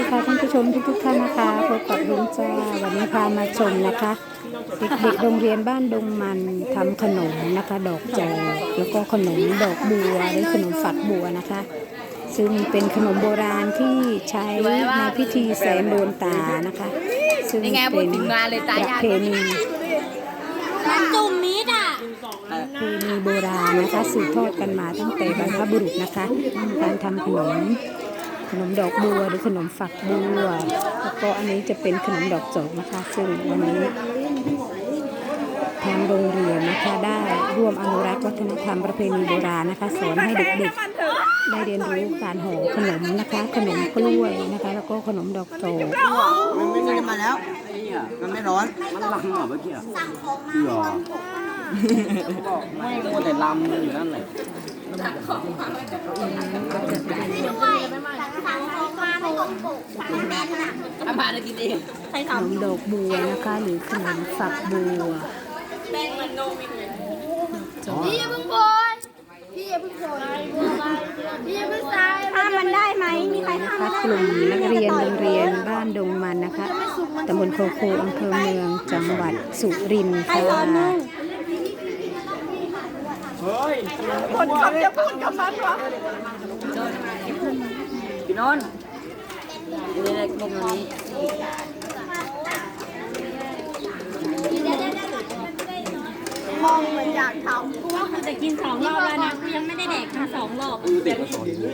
ดีค่ะท่านผู้ชมทุกทุกๆท่านนะคะพบกับลุงจ้าวันนี้พามาชมนะคะ เด็กๆโรงเรียนบ้านดงมันทำขนมนะคะ ดอกจอกแล้วก็ขนมดอกบัวหรือขนมฝักบัวนะคะ ซึ่งเป็นขนมโบราณที่ใช้ในพิธีแสนโดนตานะคะ ซึ่งนี่ไงพูเป็ดนถึงมาเลยปตายระยากเพณีมันจุ่มมิดอะประเพณีโบราณนะคะสืบทอดกันมาตั้งแต่บรรพบุรุษนะคะ การทำขนม ขนมดอกบัวหรือขนมฝักบัวแล้วก็อันนี้จะเป็นขนมดอกจอกนะคะ ซึ่งวันนี้ทางโรงเรียนนะคะได้ร่วมอนุรักษ์วัฒนธรรมประเพณีโบราณนะคะ สอนให้เด็กๆ ได้เรียนรู้การห่อขนมนะคะ ขนมกล้วยนะคะ แล้วก็ขนมดอกจอกมันไม่ได้มาแล้วมันไม่ร้อนมันลังเหรอเมื่อกี้อะเหรอไม่มัวแต่ลำอยู่นั่นแหละ ด้วยสั่งของมาไม่ต้องปลูกสั่งแน่น อะอาบากินเองขนมดอกบัวนะคะ หรือขนมฝักบัวพี่อย่าเพิ่งโวยพี่อย่าเพิ่งโวยพี่อย่าเพิ่งตายห้ามมันได้ไหมมีใครห้ามนะคะกลุ่มนักเรียนโรงเรียนบ้านดงมันนะคะตำบลโคโคอำเภอเมืองจังหวัดสุรินทร์ค่ะพี่นนท์นี่เลยพวกนี้มองเหมือนอยากทำกูว่ากูจะกินสองรอบแล้วนะกูยังไม่ได้แดกทั้งสองรอบคือเด็กมาสอนอยู่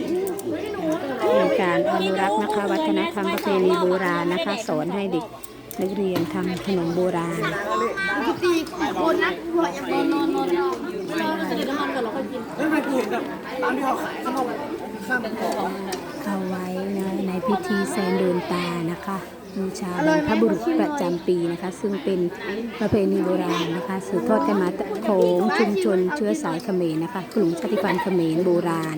เป็นการอนุรักษ์นะคะ วัฒนธรรมประเพณีโบราณนะคะ สอนให้เด็กนักเรียนทำขนมโบราณตีคนนะหัวยังนอนนอนนอนเข้าไว้นะใน พิธีแซนเดินตานะคะบูชาบรรพบุรุษประจำปีนะคะ ซึ่งเป็นประเพณีโบราณนะคะสืบทอดกันมาของชุมชนเชื้อสายเขมรนะคะ กลุ่มชาติพันธุ์เขมรโบราณ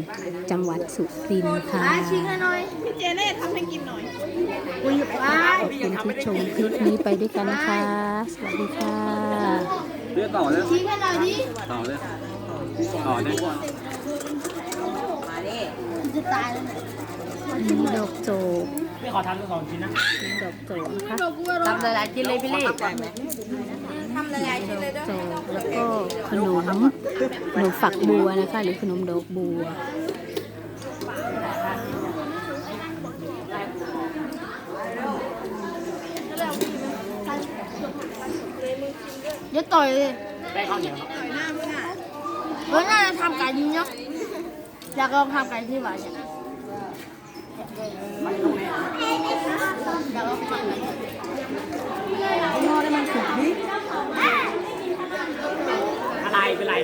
จังหวัดสุรินทร์ค่ะชิงหน่อยขอบคุณที่ชมคลิปนี้ไปด้วยกันนะคะ สวัสดีค่ะเรียกต่อเลยชิงหน่อยดิต่อเลยต่อเลยจะตายแล้วนี่ ดอกโจกไม่ขอทำสองชิ้นนะดอกโจกนะคะทำหลายๆกินเลยพี่ลี่ได้ไหมทำละลายชิ้นเลยด้วยโจกแล้วก็ขนมขนมฝักบัวนะคะ หรือขนมดอกบัวเดี๋ยวต่อยเลยได้ข้าวเหนียวต่อยหน้ามึงอะเฮ้ยน่าจะทำไก่ดีเนาะอยากลองทำไก่ที่หวานเนี่ย นอนได้มันสุดนี้อะไรเป็นไร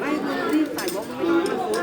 ไม่รีบใส่บล็อกไม่